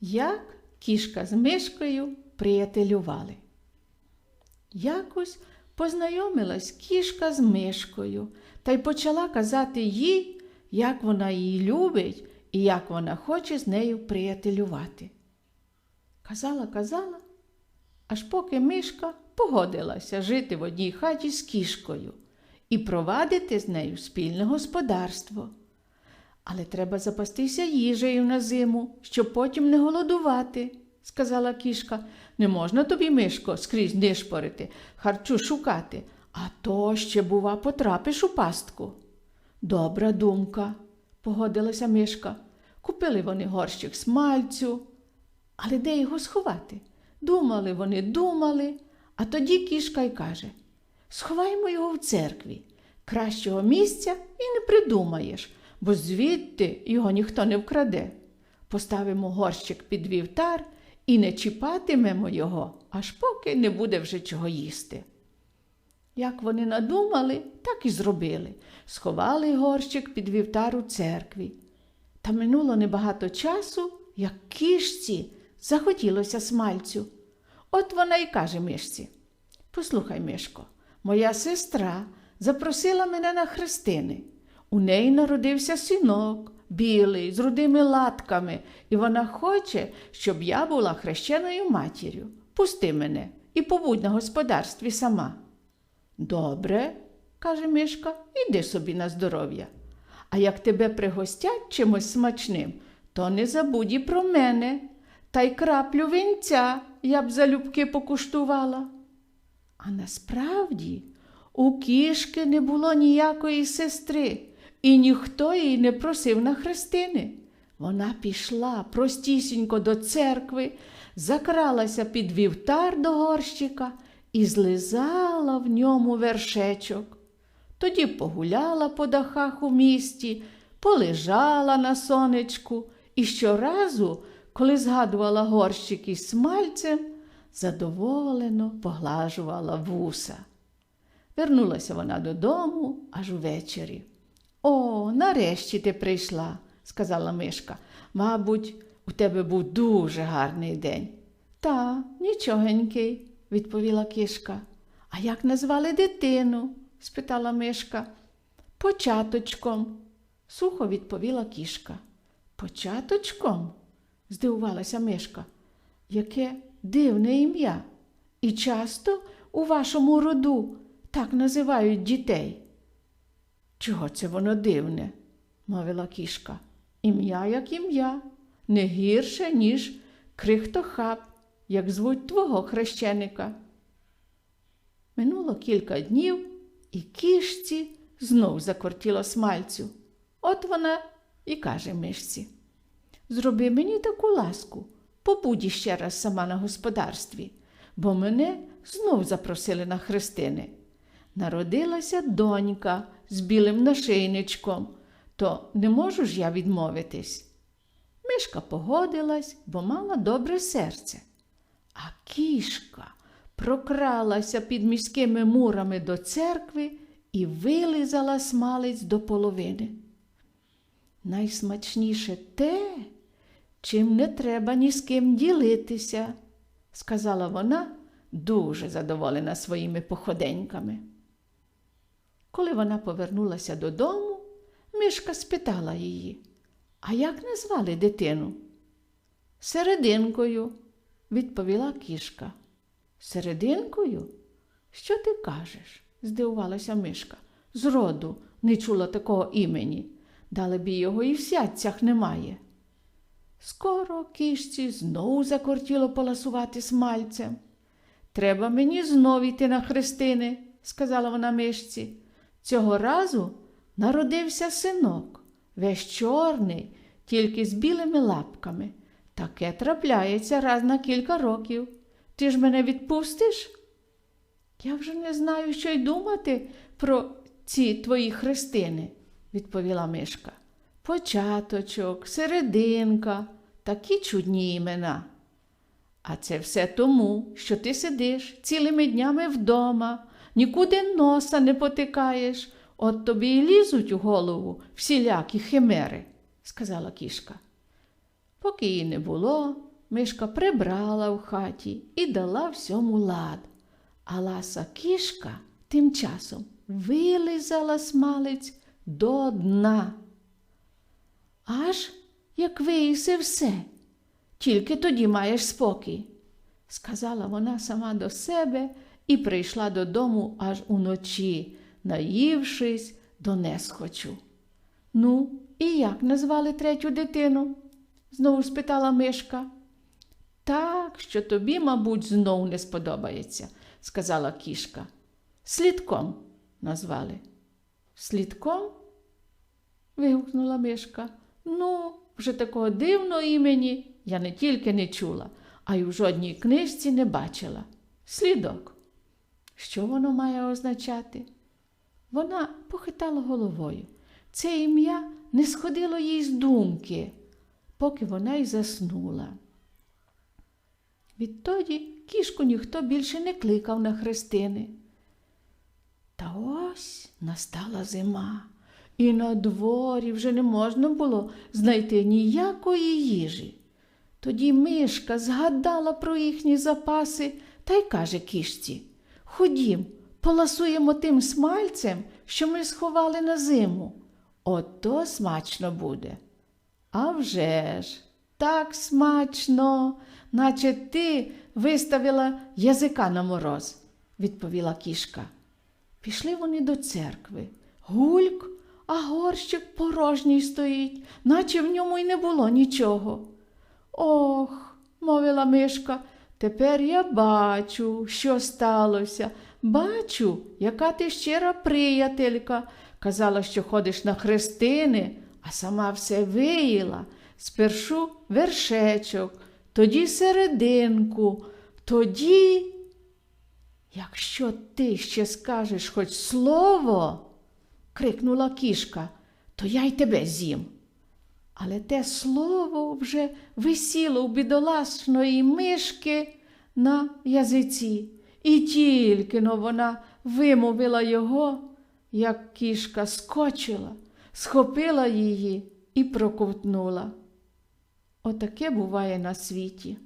як кішка з мишкою приятелювали. Якось познайомилась кішка з мишкою та й почала казати їй, як вона її любить і як вона хоче з нею приятелювати. Казала, казала, аж поки мишка погодилася жити в одній хаті з кішкою і провадити з нею спільне господарство. Але треба запастися їжею на зиму, щоб потім не голодувати, сказала кішка. Не можна тобі, мишко, скрізь нишпорити, харчу шукати, а то ще, бува, потрапиш у пастку. Добра думка, погодилася мишка. Купили вони горщик смальцю. Але де його сховати? Думали вони, думали, а тоді кішка й каже Сховаймо його в церкві. Кращого місця і не придумаєш, бо звідти його ніхто не вкраде. Поставимо горщик під вівтар і не чіпатимемо його, аж поки не буде вже чого їсти. Як вони надумали, так і зробили. Сховали горщик під вівтар у церкві. Та минуло небагато часу, як кішці захотілося смальцю. От вона й каже мишці Послухай, Мишко, моя сестра запросила мене на хрестини. У неї народився синок, білий, з рудими латками, і вона хоче, щоб я була хрещеною матір'ю. Пусти мене і побудь на господарстві сама. Добре, каже Мишка, іди собі на здоров'я. А як тебе пригостять чимось смачним, то не забудь і про мене, та й краплю винця я б залюбки покуштувала. А насправді у кішки не було ніякої сестри, і ніхто її не просив на хрестини. Вона пішла простісінько до церкви, закралася під вівтар до горщика і злизала в ньому вершечок. Тоді погуляла по дахах у місті, полежала на сонечку і щоразу, коли згадувала горщик із смальцем, задоволено поглажувала вуса. Вернулася вона додому аж увечері. О, нарешті ти прийшла, сказала Мишка. Мабуть, у тебе був дуже гарний день. Та, нічогенький, відповіла кішка. А як назвали дитину? спитала Мишка. Початочком, сухо відповіла кішка. Початочком? здивувалася Мишка. Яке дивне ім'я. І часто у вашому роду так називають дітей. Чого це воно дивне? мовила кішка. Ім'я як ім'я, не гірше, ніж крихтохаб, як звуть твого хрещеника. Минуло кілька днів, і кішці знов закортіло смальцю. От вона і каже мишці. Зроби мені таку ласку, побудь іще раз сама на господарстві, бо мене знов запросили на хрестини. Народилася донька з білим нашийничком, то не можу ж я відмовитись. Мишка погодилась, бо мала добре серце. А кішка прокралася під міськими мурами до церкви і вилизала смалець до половини. Найсмачніше те, чим не треба ні з ким ділитися, сказала вона, дуже задоволена своїми походеньками. Коли вона повернулася додому, Мишка спитала її, а як назвали дитину? Серединкою, відповіла кішка. Серединкою? Що ти кажеш? здивувалася Мишка. Зроду не чула такого імені. Дали б його і в сядцях немає. Скоро кішці знову закортіло поласувати смальцем. Треба мені знов йти на хрестини, сказала вона мишці. Цього разу народився синок, весь чорний, тільки з білими лапками. Таке трапляється раз на кілька років. Ти ж мене відпустиш? Я вже не знаю, що й думати про ці твої хрестини, відповіла Мишка. Початочок, серединка, такі чудні імена. А це все тому, що ти сидиш цілими днями вдома, нікуди носа не потикаєш, от тобі й лізуть у голову всілякі химери, сказала кішка. Поки її не було, Мишка прибрала в хаті і дала всьому лад. А ласа кішка тим часом вилизала смалець до дна. Аж як виїси все, тільки тоді маєш спокій, сказала вона сама до себе і прийшла додому аж уночі, наївшись до несхочу. Ну, і як назвали третю дитину? знову спитала Мишка. Так, що тобі, мабуть, знов не сподобається, сказала кішка. Слідком назвали. Слідком? вигукнула Мишка. Ну, вже такого дивного імені я не тільки не чула, а й у жодній книжці не бачила. Слідок. Що воно має означати? Вона похитала головою. Це ім'я не сходило їй з думки, поки вона й заснула. Відтоді кішку ніхто більше не кликав на хрестини. Та ось настала зима, і на дворі вже не можна було знайти ніякої їжі. Тоді мишка згадала про їхні запаси та й каже кішці Ходім, поласуємо тим смальцем, що ми сховали на зиму. Ото смачно буде. А вже ж, так смачно, наче ти виставила язика на мороз, відповіла кішка. Пішли вони до церкви. Гульк, а горщик порожній стоїть, наче в ньому й не було нічого. Ох, мовила мишка, тепер я бачу, що сталося. Бачу, яка ти щира приятелька. Казала, що ходиш на хрестини, а сама все виїла. Спершу вершечок, тоді серединку, тоді. Якщо ти ще скажеш хоч слово, крикнула кішка, то я й тебе з'їм. Але те слово вже висіло у бідолашної мишки на язиці, і тільки но вона вимовила його, як кішка скочила, схопила її і проковтнула. Отаке буває на світі.